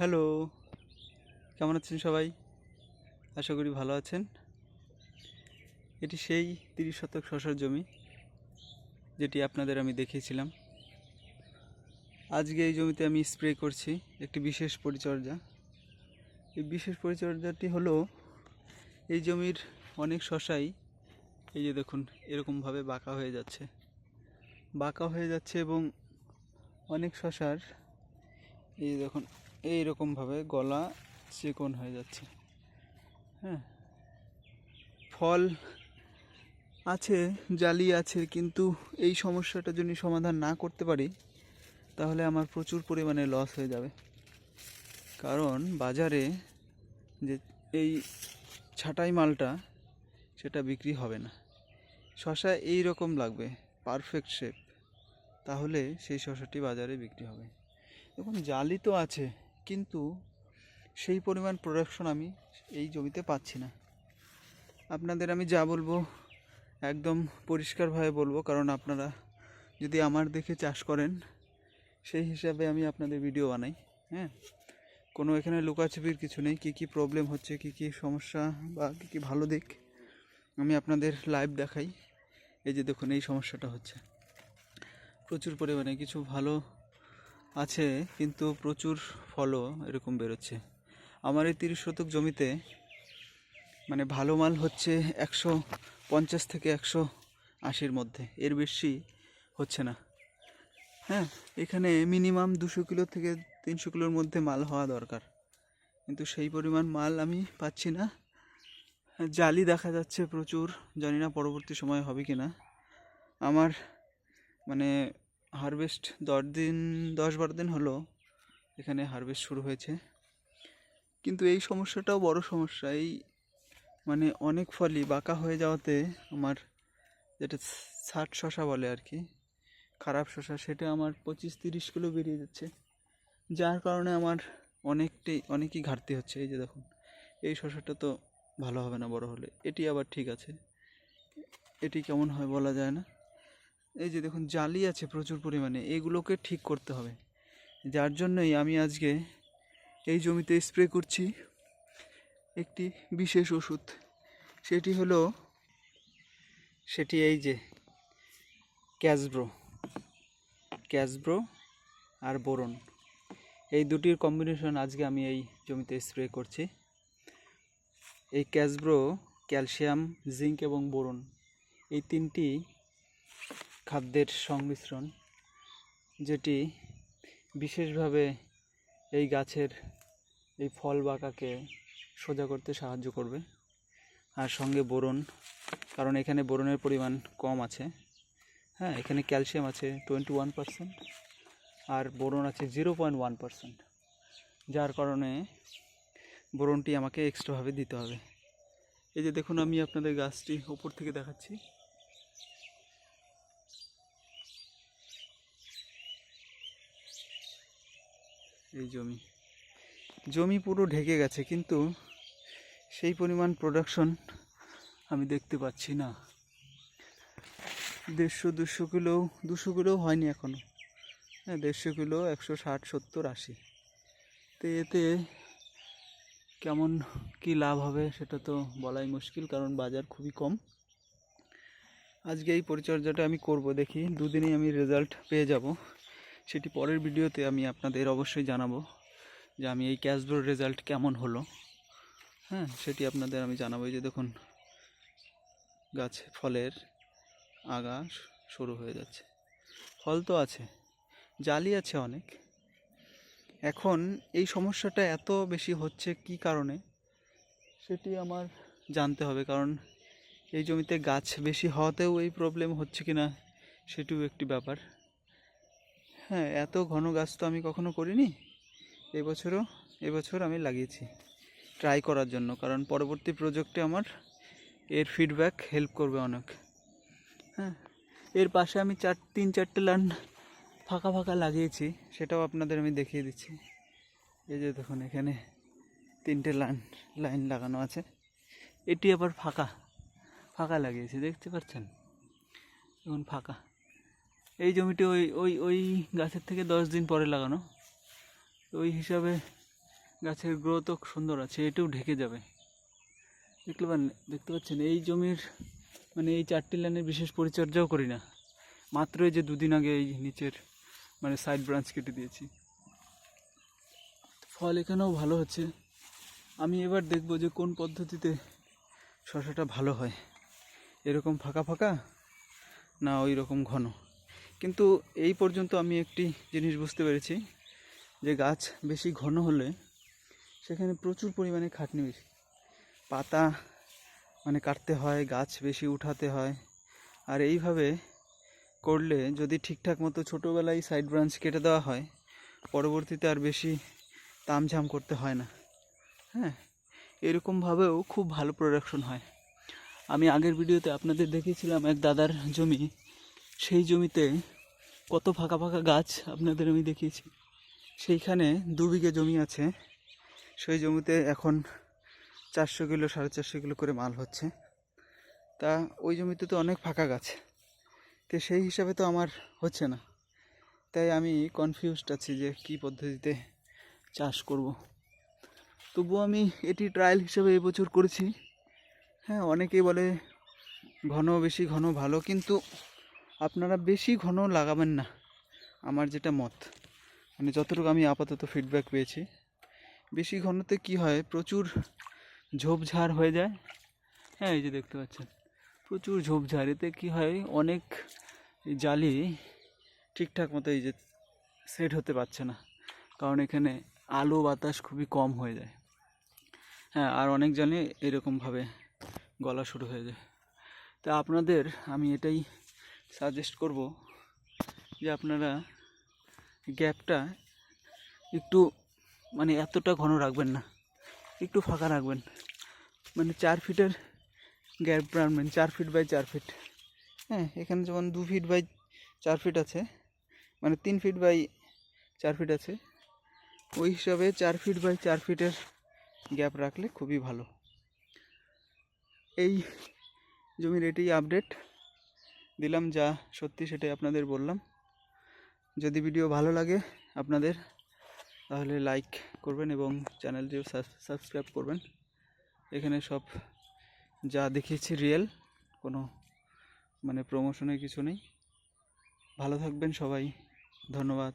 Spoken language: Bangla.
হ্যালো, কেমন আছেন সবাই? আশা করি ভালো আছেন। এটি সেই তিরিশ শতক শশার জমি, যেটি আপনাদের আমি দেখিয়েছিলাম। আজকে এই জমিতে আমি স্প্রে করছি একটি বিশেষ পরিচর্যা। এই বিশেষ পরিচর্যাটি হলো, এই জমির অনেক শশাই, এই যে দেখুন, এরকমভাবে বাঁকা হয়ে যাচ্ছে। বাঁকা হয়ে যাচ্ছে এবং অনেক শশার, এই যে দেখুন এইরকমভাবে গলা চিকন হয়ে যাচ্ছে। হ্যাঁ? ফল আছে, জালি আছে, কিন্তু এই সমস্যাটা যদি সমাধান না করতে পারি, তাহলে আমার প্রচুর পরিমাণে লস হয়ে যাবে। কারণ বাজারে যে এই ছাটাই মালটা, সেটা বিক্রি হবে না। শশা এই রকম লাগবে পারফেক্ট শেপ তাহলে সেই শশাটি বাজারে বিক্রি হবে। দেখুন, জালি তো আছে। কিন্তু সেই পরিমাণ প্রোডাকশন আমি এই জমিতে পাচ্ছি না। আপনাদের আমি যা বলব একদম পরিষ্কারভাবে বলব, কারণ আপনারা যদি আমার দেখে চাষ করেন, সেই হিসাবে আমি আপনাদের ভিডিও বানাই হ্যাঁ? কোনো এখানে লুকাছুপির কিছু নেই, কী কী প্রবলেম হচ্ছে, কী কী সমস্যা বা কী কী ভালো দিক, আমি আপনাদের লাইভ দেখাই। এই যে দেখুন, এই সমস্যাটা হচ্ছে। প্রচুর পরিমাণে কিছু ভালো আছে, কিন্তু প্রচুর ফলও এরকম বেরোচ্ছে। আমার এই তিরিশ শতক জমিতে মানে ভালো মাল হচ্ছে একশো পঞ্চাশ থেকে একশো আশির মধ্যে। এর বেশি হচ্ছে না। হ্যাঁ এখানে মিনিমাম দুশো কিলো থেকে তিনশো কিলোর মধ্যে মাল হওয়া দরকার। কিন্তু সেই পরিমাণ মাল আমি পাচ্ছি না। জালি দেখা যাচ্ছে প্রচুর, জানি না পরবর্তী সময় হবে কি না আমার মানে হারভেস্ট দশ দিন, দশ বারো দিন হলো এখানে হারভেস্ট শুরু হয়েছে। কিন্তু এই সমস্যাটাও বড় সমস্যা। এই মানে অনেক ফলই বাঁকা হয়ে যাওয়াতে আমার যেটা ষাট শশা বলে আর কি, খারাপ শশা, সেটা আমার পঁচিশ তিরিশ কিলো বেরিয়ে যাচ্ছে। যার কারণে আমার অনেকটাই অনেকই ঘাটতি হচ্ছে। এই যে দেখুন, এই শশাটা তো ভালো হবে না বড় হলে। এটি আবার ঠিক আছে। এটি কেমন হয় বলা যায় না। এই যে দেখুন, জালি আছে প্রচুর পরিমাণে, এগুলোকে ঠিক করতে হবে। যার জন্যই আমি আজকে এই জমিতে স্প্রে করছি একটি বিশেষ ওষুধ। সেটি হলো, সেটি এই যে ক্যাসব্রো ক্যাসব্রো আর বোরন। এই দুটির কম্বিনেশন আজকে আমি এই জমিতে স্প্রে করছি। এই ক্যাসব্রো, ক্যালসিয়াম, জিঙ্ক এবং বোরন, এই তিনটি খাদ্যের সংমিশ্রণ, যেটি বিশেষভাবে এই গাছের এই ফল বাঁকাকে সোজা করতে সাহায্য করবে। আর সঙ্গে বোরন, কারণ এখানে বোরনের পরিমাণ কম আছে। হ্যাঁ এখানে ক্যালসিয়াম আছে টোয়েন্টি ওয়ান পারসেন্ট আর বোরন আছে জিরো পয়েন্ট ওয়ান পারসেন্ট, যার কারণে বোরনটি আমাকে এক্সট্রাভাবে দিতে হবে। এই যে দেখুন, আমি আপনাদের গাছটি ওপর থেকে দেখাচ্ছি। এই জমি। জমি পুরো ঢেকে গেছে, কিন্তু সেই পরিমাণ প্রোডাকশন আমি দেখতে পাচ্ছি না। দেড়শো, দুশো কিলো দুশো কিলো হয়নি এখনও হ্যাঁ দেড়শো কিলো, একশো ষাট, সত্তর, আশি। তো এতে কেমন কি লাভ হবে সেটা তো বলাই মুশকিল, কারণ বাজার খুবই কম। আজকে এই পরিচর্যাটা আমি করব, দেখি দুদিনেই আমি রেজাল্ট পেয়ে যাব। সেটি পরের ভিডিওতে আমি আপনাদের অবশ্যই জানাব যে আমি এই ক্যাশব্রোর রেজাল্ট কেমন হলো। হ্যাঁ সেটি আপনাদের আমি জানাব। যে দেখুন, গাছ ফলের আগা শুরু হয়ে যাচ্ছে। ফল তো আছে জালি আছে অনেক। এখন এই সমস্যাটা এত বেশি হচ্ছে কি কারণে, সেটি আমার জানতে হবে। কারণ এই জমিতে গাছ বেশি হওয়াতেও এই প্রবলেম হচ্ছে কি না সেটিও একটি ব্যাপার। হ্যাঁ এত ঘন গাছ তো আমি কখনো করিনি। এবছরও, এবছর আমি লাগিয়েছি। ট্রাই করার জন্য, কারণ পরবর্তী প্রজেক্টে আমার এর ফিডব্যাক হেল্প করবে অনেক। হ্যাঁ এর পাশে আমি চার, তিন, চারটে লাইন ফাঁকা ফাঁকা লাগিয়েছি, সেটাও আপনাদের আমি দেখিয়ে দিচ্ছি। এই যে দেখুন, এখানে তিনটে লাইন লাইন লাগানো আছে। এটি আবার ফাঁকা ফাঁকা লাগিয়েছি, দেখতে পাচ্ছেন? এখন ফাঁকা। এই জমিটি ওই ওই ওই গাছের থেকে দশ দিন পরে লাগানো। ওই হিসাবে গাছের গ্রোথও সুন্দর আছে, এটাও ঢেকে যাবে। দেখতে পান, দেখতে পাচ্ছেন, এই জমির মানে এই চারটি লাইনের বিশেষ পরিচর্যাও করি না। মাত্র যে দুদিন আগে এই নিচের মানে সাইড ব্রাঞ্চ কেটে দিয়েছি। ফল এখানেও ভালো হচ্ছে। আমি এবার দেখব যে কোন পদ্ধতিতে শশাটা ভালো হয়। এরকম ফাঁকা ফাঁকা না ওই রকম ঘন? কিন্তু এই পর্যন্ত আমি একটি জিনিস বুঝতে পেরেছি যে গাছ বেশি ঘন হলে সেখানে প্রচুর পরিমাণে খাটনি বেশি। পাতা মানে কাটতে হয়, গাছ বেশি উঠাতে হয়। আর এইভাবে করলে যদি ঠিকঠাক মতো ছোটোবেলায় সাইড ব্রাঞ্চ কেটে দেওয়া হয়, পরবর্তীতে আর বেশি তামঝাম করতে হয় না। হ্যাঁ এরকমভাবেও খুব ভালো প্রোডাকশন হয়। আমি আগের ভিডিওতে আপনাদের দেখিয়েছিলাম এক দাদার জমি। সেই জমিতে কত ফাঁকা ফাঁকা গাছ আপনাদের আমি দেখিয়েছি। সেইখানে দু বিঘে জমি আছে। সেই জমিতে এখন চারশো কিলো, সাড়ে চারশো কিলো করে মাল হচ্ছে। তা ওই জমিতে তো অনেক ফাঁকা গাছ। তো সেই হিসাবে তো আমার হচ্ছে না। তাই আমি কনফিউজড আছি যে কী পদ্ধতিতে চাষ করব। তবুও আমি এটি ট্রায়াল হিসেবে এবছর করেছি। হ্যাঁ অনেকেই বলে ঘন বেশি, ঘন ভালো, কিন্তু আপনারা বেশি ঘন লাগাবেন না, আমার যেটা মত। মানে যতটুকু আমি আপাতত ফিডব্যাক পেয়েছি। বেশি ঘনতে কি হয়, প্রচুর ঝোপঝাড় হয়ে যায়। হ্যাঁ এই যে দেখতে পাচ্ছেন, প্রচুর ঝোপঝাড়। এতে কী হয়, অনেক জালি ঠিকঠাক মতো এই যে সেট হতে পারছে না। কারণ এখানে আলো বাতাস খুবই কম হয়ে যায়। হ্যাঁ আর অনেক জালে এরকমভাবে গলা শুরু হয়ে যায়। তা আপনাদের, আমি এটাই সাজেস্ট করব যে আপনারা গ্যাপটা একটু মানে এতটা ঘন রাখবেন না। একটু ফাঁকা রাখবেন। মানে চার ফিটের গ্যাপ রাখবেন, চার ফিট বাই চার ফিট। হ্যাঁ এখানে যেমন দু ফিট বাই চার ফিট আছে মানে তিন ফিট বাই চার ফিট আছে, ওই হিসাবে চার ফিট বাই চার ফিটের গ্যাপ রাখলে খুবই ভালো। এই জমির এটাই আপডেট দিলাম যা সত্যি সেটাই আপনাদের বললাম। যদি ভিডিও ভালো লাগে আপনাদের, তাহলে লাইক করবেন এবং চ্যানেলটিও সাবস্ক্রাইব করবেন। এখানে সব যা দেখিয়েছি রিয়েল কোনো মানে প্রমোশনের কিছু নেই। ভালো থাকবেন সবাই, ধন্যবাদ।